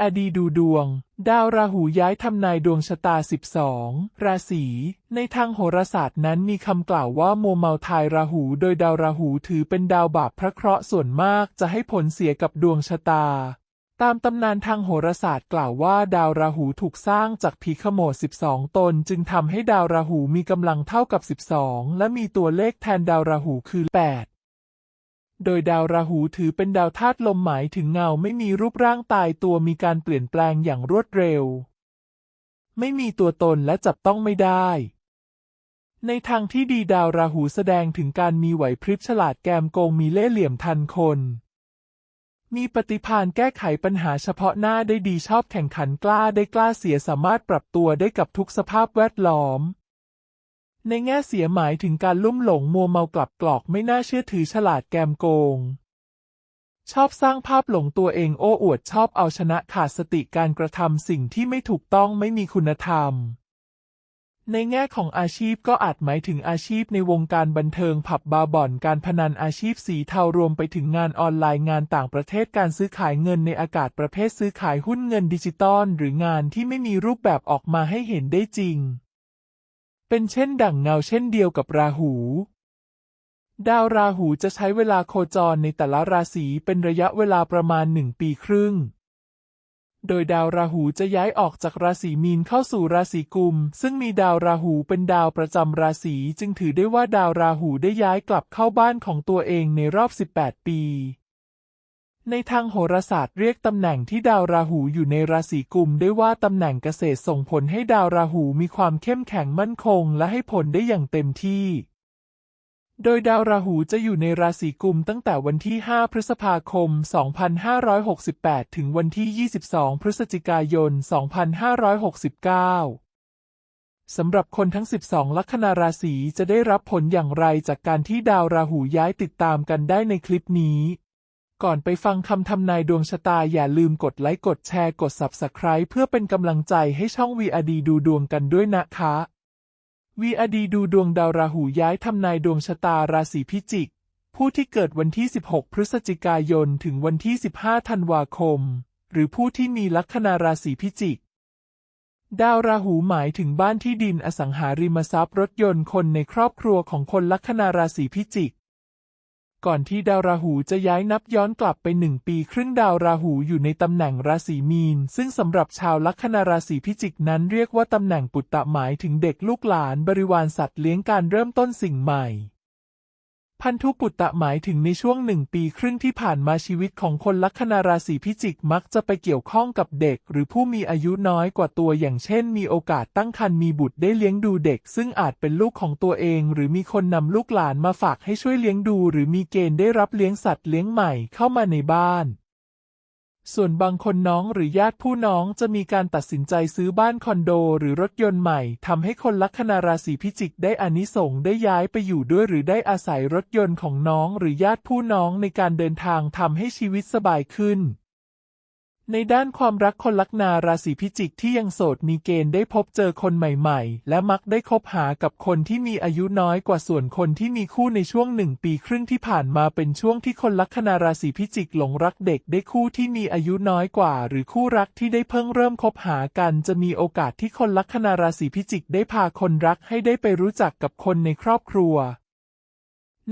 VRD ดูดวง ดาวราหูย้ายทำนายดวงชะตา 12 ราศี ในทางโหราศาสตร์นั้นมีคำกล่าวว่าโมเมาทายราหู โดยดาวราหูถือเป็นดาวบาปพระเคราะห์ส่วนมากจะให้ผลเสียกับดวงชะตา ตามตำนานทางโหราศาสตร์กล่าวว่าดาวราหูถูกสร้างจากผีขโมด12 ตน จึงทำให้ดาวราหูมีกำลังเท่ากับ 12 และมีตัวเลขแทนดาวราหูคือ 8 โดยดาวราหูถือเป็นดาวธาตุลมหมายถึงเงาไม่มีรูปร่างตายตัวมีการเปลี่ยนแปลงอย่างรวดเร็ว ไม่มีตัวตนและจับต้องไม่ได้ ในทางที่ดีดาวราหูแสดงถึงการมีไหวพริบฉลาดแกมโกงมีเล่ห์เหลี่ยมทันคน มีปฏิภาณแก้ไขปัญหาเฉพาะหน้าได้ดีชอบแข่งขันกล้าได้กล้าเสียสามารถปรับตัวได้กับทุกสภาพแวดล้อม ในแง่เสียหมายถึงการลุ่มหลงมัวเมากลับกรอกไม่น่าเชื่อถือฉลาดแกมโกง ชอบสร้างภาพหลงตัวเองโอ้อวดชอบเอาชนะขาดสติการกระทำสิ่งที่ไม่ถูกต้องไม่มีคุณธรรม ในแง่ของอาชีพก็อาจหมายถึงอาชีพในวงการบันเทิงผับบาร์บ่อนการพนันอาชีพสีเทารวมไปถึงงานออนไลน์งานต่างประเทศการซื้อขายเงินในอากาศประเภทซื้อขายหุ้นเงินดิจิตอลหรืองานที่ไม่มีรูปแบบออกมาให้เห็นได้จริง เป็นเช่นดั่งเงาเช่นเดียวกับราหู ดาวราหูจะใช้เวลาโคจรในแต่ละราศีเป็นระยะเวลาประมาณหนึ่งปีครึ่ง โดยดาวราหูจะย้ายออกจากราศีมีนเข้าสู่ราศีกุม ซึ่งมีดาวราหูเป็นดาวประจำราศีจึงถือได้ว่าดาวราหูได้ย้ายกลับเข้าบ้านของตัวเองในรอบ 18 ปี ในทางโหราศาสตร์เรียกตำแหน่งที่ดาวราหูอยู่ในราศีกุมได้ว่าตำแหน่งเกษตรส่งผลให้ดาวราหูมีความเข้มแข็งมั่นคงและให้ผลได้อย่างเต็มที่ โดยดาวราหูจะอยู่ในราศีกุมตั้งแต่วันที่ 5 พฤษภาคม 2568 ถึงวันที่ 22 พฤศจิกายน 2569สำหรับคนทั้ง 12 ลัคนาราศีจะได้รับผลอย่างไรจากการที่ดาวราหูย้ายติดตามกันได้ในคลิปนี้ ก่อนไปฟังคำทำนายดวงชะตาอย่าลืมกดไลค์กดแชร์กด Subscribe เพื่อเป็นกำลังใจให้ช่อง VRD ดูดวงกันด้วยนะคะ VRD ดูดวงดาวราหูย้ายทำนายดวงชะตาราศีพิจิก ผู้ที่เกิดวันที่ 16 พฤศจิกายน ถึงวันที่ 15 ธันวาคม หรือผู้ที่มีลัคนาราศีพิจิก ดาวราหูหมายถึงบ้านที่ดินอสังหาริมทรัพย์รถยนต์คนในครอบครัวของคนลัคนาราศีพิจิก ก่อนที่ดาวราหูจะย้ายนับย้อนกลับไปหนึ่งปีครึ่งดาวราหูอยู่ในตำแหน่งราศีมีน ซึ่งสำหรับชาวลัคนาราศีพิจิกนั้นเรียกว่าตำแหน่งปุตตะหมายถึงเด็กลูกหลานบริวารสัตว์เลี้ยงการเริ่มต้นสิ่งใหม่ พันธุปุตตะหมายถึงในช่วงหนึ่งปีครึ่งที่ผ่านมาชีวิตของคนลัคนาราศีพิจิกมักจะไปเกี่ยวข้องกับเด็ก หรือผู้มีอายุน้อยกว่าตัวอย่างเช่น มีโอกาสตั้งครรภ์มีบุตรได้เลี้ยงดูเด็ก ซึ่งอาจเป็นลูกของตัวเอง หรือมีคนนำลูกหลานมาฝากให้ช่วยเลี้ยงดู หรือมีเกณฑ์ได้รับเลี้ยงสัตว์เลี้ยงใหม่เข้ามาในบ้าน ส่วนบางคนน้องหรือญาติผู้น้องจะมีการตัดสินใจซื้อบ้านคอนโดหรือรถยนต์ใหม่ทำให้คนลัคนาราศีพิจิกได้อานิสงส์ได้ย้ายไปอยู่ด้วยหรือได้อาศัยรถยนต์ของน้องหรือญาติผู้น้องในการเดินทางทำให้ชีวิตสบายขึ้น ในด้านความรักคนลัคนาราศีพิจิกที่ยังโสดมีเกณฑ์ได้พบเจอคนใหม่ๆ และมักได้คบหากับคนที่มีอายุน้อยกว่าส่วนคนที่มีคู่ในช่วงหนึ่งปีครึ่งที่ผ่านมาเป็นช่วงที่คนลัคนาราศีพิจิกหลงรักเด็กได้คู่ที่มีอายุน้อยกว่า หรือคู่รักที่ได้เพิ่งเริ่มคบหากันจะมีโอกาสที่คนลัคนาราศีพิจิกได้พาคนรักให้ได้ไปรู้จักกับคนในครอบครัว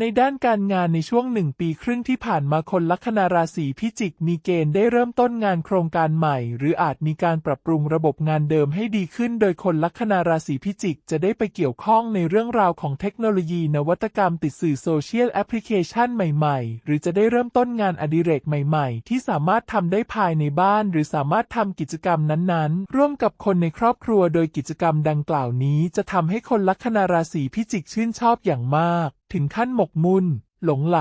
ในด้านการงานในช่วงหนึ่งปีครึ่งที่ผ่านมาคนลัคนาราศีพิจิกมีเกณฑ์ได้เริ่มต้นงานโครงการใหม่ หรืออาจมีการปรับปรุงระบบงานเดิมให้ดีขึ้น โดยคนลัคนาราศีพิจิกจะได้ไปเกี่ยวข้องในเรื่องราวของเทคโนโลยีนวัตกรรมติดสื่อโซเชียลแอปพลิเคชันใหม่ๆ หรือจะได้เริ่มต้นงานอดิเรกใหม่ๆ ที่สามารถทำได้ภายในบ้าน หรือสามารถทำกิจกรรมนั้นๆ ร่วมกับคนในครอบครัว โดยกิจกรรมดังกล่าวนี้ จะทำให้คนลัคนาราศีพิจิกชื่นชอบอย่างมาก ถึงขั้นหมกมุ่น หลงไหล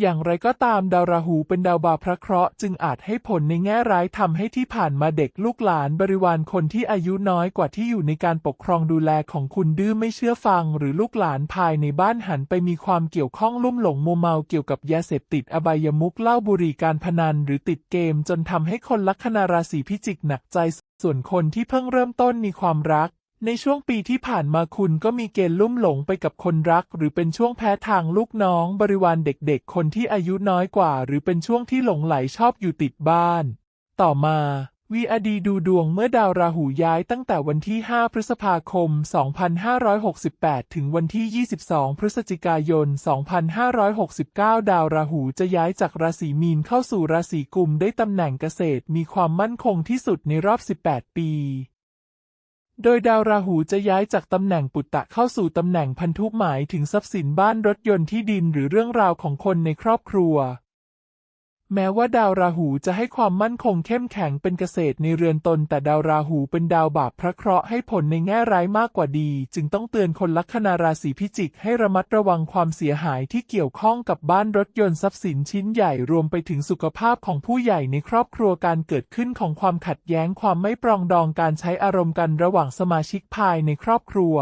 อย่างไรก็ตามดาวราหูเป็นดาวบาพระเคราะห์จึงอาจให้ผลในแง่ร้ายทำให้ที่ผ่านมาเด็กลูกหลานบริวารคนที่อายุน้อยกว่าที่อยู่ในการปกครองดูแลของคุณดื้อไม่เชื่อฟัง หรือลูกหลานภายในบ้านหันไปมีความเกี่ยวข้องลุ่มหลงมัวเมาเกี่ยวกับยาเสพติดอบายมุกเล้าบุหรี่การพนันหรือติดเกมจนทำให้คนลัคนาราศีพิจิกหนักใจส่วนคนที่เพิ่งเริ่มต้นมีความรัก ในช่วงปีที่ผ่านมาคุณก็มีเกณฑ์ลุ่มหลงไปกับคนรัก หรือเป็นช่วงแพ้ทางลูกน้องบริวารเด็กๆ คนที่อายุน้อยกว่า หรือเป็นช่วงที่หลงไหลชอบอยู่ติดบ้าน ต่อมา VRD ดูดวงเมื่อดาวราหูย้ายตั้งแต่วันที่ 5 พฤษภาคม 2568 ถึงวันที่ 22 พฤศจิกายน 2569 ดาวราหูจะย้ายจากราศีมีนเข้าสู่ราศีกุมได้ตำแหน่งเกษตรมีความมั่นคงที่สุดในรอบ 18 ปี โดยดาวราหูจะย้ายจากตำแหน่งปุตตะเข้าสู่ตำแหน่งพันธุหมายถึงทรัพย์สินบ้านรถยนต์ที่ดินหรือเรื่องราวของคนในครอบครัว แม้ว่าดาวราหูจะให้ความมั่นคงเข้มแข็งเป็นเกษตรในเรือนตน แต่ดาวราหูเป็นดาวบาปพระเคราะห์ให้ผลในแง่ร้ายมากกว่าดี จึงต้องเตือนคนลัคนาราศีพิจิกให้ระมัดระวังความเสียหายที่เกี่ยวข้องกับบ้านรถยนต์ทรัพย์สินชิ้นใหญ่รวมไปถึงสุขภาพของผู้ใหญ่ในครอบครัวการเกิดขึ้นของความขัดแย้งความไม่ปรองดองการใช้อารมณ์กันระหว่างสมาชิกภายในครอบครัว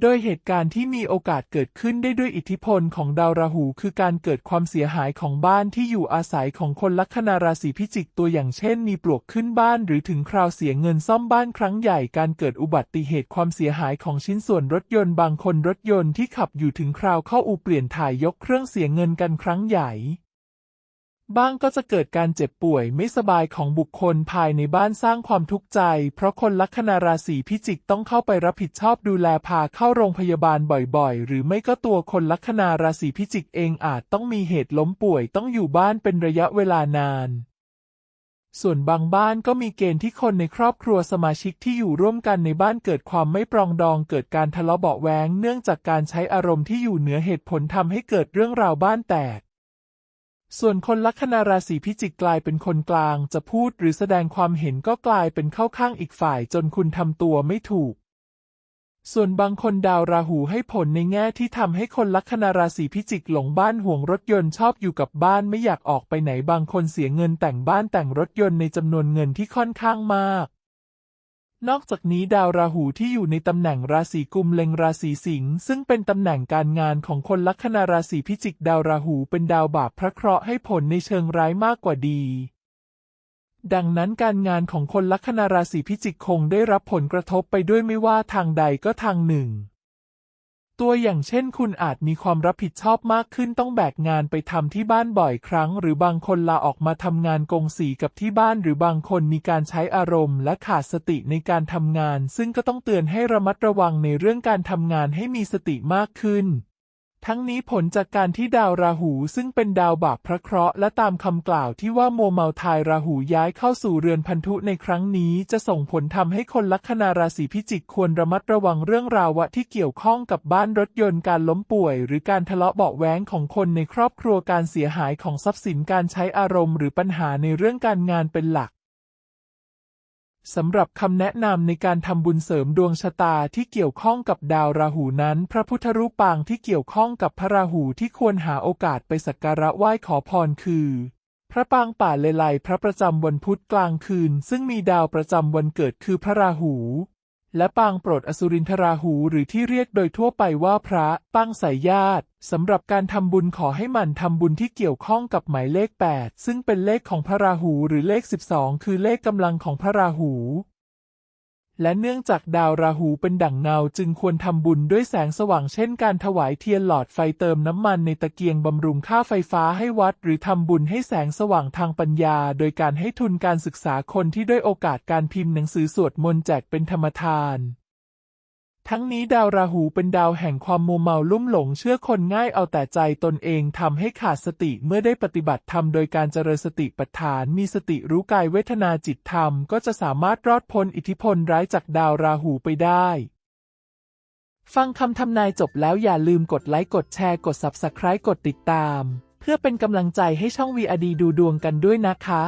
โดยเหตุการณ์ที่มีโอกาสเกิดขึ้นได้ด้วยอิทธิพลของดาวราหู คือการเกิดความเสียหายของบ้านที่อยู่อาศัยของคนลัคนาราศีพิจิกตัวอย่างเช่น มีปลวกขึ้นบ้านหรือถึงคราวเสียเงินซ่อมบ้านครั้งใหญ่การเกิดอุบัติเหตุความเสียหายของชิ้นส่วนรถยนต์บางคนรถยนต์ที่ขับอยู่ถึงคราวเข้าอู่เปลี่ยนถ่ายยกเครื่องเสียเงินกันครั้งใหญ่ บ้างก็จะเกิดการเจ็บป่วยไม่สบายของบุคคลภายในบ้านสร้างความทุกข์ใจ เพราะคนลัคนาราศีพิจิกต้องเข้าไปรับผิดชอบดูแลพาเข้าโรงพยาบาลบ่อยๆ หรือไม่ก็ตัวคนลัคนาราศีพิจิกเองอาจต้องมีเหตุล้มป่วยต้องอยู่บ้านเป็นระยะเวลานาน ส่วนบางบ้านก็มีเกณฑ์ที่คนในครอบครัวสมาชิกที่อยู่ร่วมกันในบ้านเกิดความไม่ปรองดอง เกิดการทะเลาะเบาะแว้งเนื่องจากการใช้อารมณ์ที่อยู่เหนือเหตุผลทำให้เกิดเรื่องราวบ้านแตก ส่วนคนลัคนาราศีพิจิกกลายเป็นคนกลาง จะพูดหรือแสดงความเห็นก็กลายเป็นเข้าข้างอีกฝ่ายจนคุณทำตัวไม่ถูก ส่วนบางคนดาวราหูให้ผลในแง่ที่ทำให้คนลัคนาราศีพิจิกหลงบ้านห่วงรถยนต์ชอบอยู่กับบ้านไม่อยากออกไปไหนบางคนเสียเงินแต่งบ้านแต่งรถยนต์ในจำนวนเงินที่ค่อนข้างมาก นอกจากนี้ดาวราหูที่อยู่ในตำแหน่งราศีกุมเล็งราศีสิงห์ซึ่งเป็นตำแหน่งการงานของคนลัคนาราศีพิจิกดาวราหูเป็นดาวบาปพระเคราะห์ให้ผลในเชิงร้ายมากกว่าดี ดังนั้นการงานของคนลัคนาราศีพิจิกคงได้รับผลกระทบไปด้วยไม่ว่าทางใดก็ทางหนึ่ง ตัวอย่างเช่น คุณอาจมีความรับผิดชอบมากขึ้นต้องแบกงานไปทำที่บ้านบ่อยครั้ง หรือบางคนลาออกมาทำงานกงสีกับที่บ้าน หรือบางคนมีการใช้อารมณ์ และขาดสติในการทำงาน ซึ่งก็ต้องเตือนให้ระมัดระวังในเรื่องการทำงานให้มีสติมากขึ้น ทั้งนี้ผลจากการที่ดาวราหูซึ่งเป็นดาวบาปพระเคราะห์และตามคำกล่าวที่ว่าโมเมาทายราหูย้ายเข้าสู่เรือนพันธุในครั้งนี้จะส่งผลทำให้คนลัคนาราศีพิจิกควรระมัดระวังเรื่องราวะที่เกี่ยวข้องกับบ้านรถยนต์การล้มป่วย หรือการทะเลาะเบาะแว้งของคนในครอบครัวการเสียหายของทรัพย์สินการใช้อารมณ์ หรือปัญหาในเรื่องการงานเป็นหลัก สำหรับคำแนะนำในการทำบุญเสริมดวงชะตาที่เกี่ยวข้องกับดาวราหูนั้น พระพุทธรูปปางที่เกี่ยวข้องกับพระราหูที่ควรหาโอกาสไปสักการะไหว้ขอพรคือ พระปางป่าเลไลพระประจำวันพุธกลางคืน ซึ่งมีดาวประจำวันเกิดคือพระราหู และปางโปรดอสุรินทราหูหรือที่เรียกโดยทั่วไปว่าพระปางสายญาติสำหรับการทำบุญขอให้หมั่นทำบุญที่เกี่ยวข้องกับหมายเลข 8 ซึ่งเป็นเลขของพระราหูหรือเลข 12 คือเลขกำลังของพระราหู และเนื่องจากดาวราหูเป็นดั่งเงาจึงควรทำบุญด้วยแสงสว่างเช่นการถวายเทียนหลอดไฟเติมน้ำมันในตะเกียงบำรุงค่าไฟฟ้าให้วัด หรือทำบุญให้แสงสว่างทางปัญญา โดยการให้ทุนการศึกษาคนที่ด้วยโอกาสการพิมพ์หนังสือสวดมนต์แจกเป็นธรรมทาน ทั้งนี้ดาวราหูเป็นดาวแห่งความมัวเมาลุ่มหลงเชื่อคนง่ายเอาแต่ใจตนเองทำให้ขาดสติเมื่อได้ปฏิบัติธรรมโดยการเจริญสติปัฏฐานมีสติรู้กายเวทนาจิตธรรม ก็จะสามารถรอดพ้นอิทธิพลร้ายจากดาวราหูไปได้ ฟังคำทำนายจบแล้วอย่าลืมกดไลค์กดแชร์กด Subscribe กดติดตาม เพื่อเป็นกำลังใจให้ช่อง VRD ดูดวงกันด้วยนะคะ